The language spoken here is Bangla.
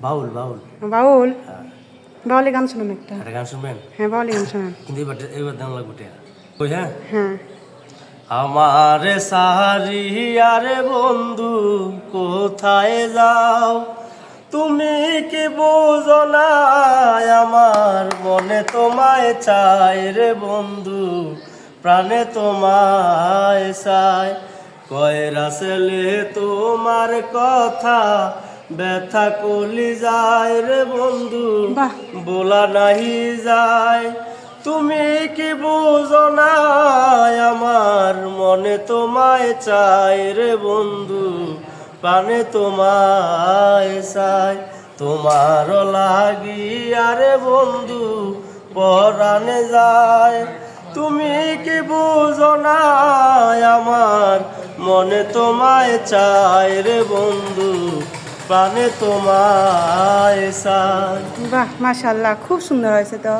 বাউল বাউল। বাউল? হ্যাঁ। বাউলি গান শুনুন একটা। গান শুনবেন? হ্যাঁ বাউলি গান শোনান। কিন্তু এবার এবার দাম লাগবে। ওই হ্যাঁ? হ্যাঁ। আমার সাহারি আরে বন্ধু কোথায় যাও? তুমি কি বুঝো না? আমার মনে তোমায় চাই রে বন্ধু প্রাণে তোমায় চাই। কয়রা ছেলে তোমার কথা ব্যথা কলি যায় রে বন্ধু। বলা নাহি যায়। তুমি কি বুঝো না আমার মনে তোমায় চাই রে বন্ধু। প্রাণে তোমায় চাই তোমার লাগি আরে বন্ধু পরাণে যায়। তুমি কি বুঝো না আমার মনে তোমায় চায় রে বন্ধু প্রাণে তোমায় চায় বাহ মাশাল্লাহ খুব সুন্দর হয়েছে তো।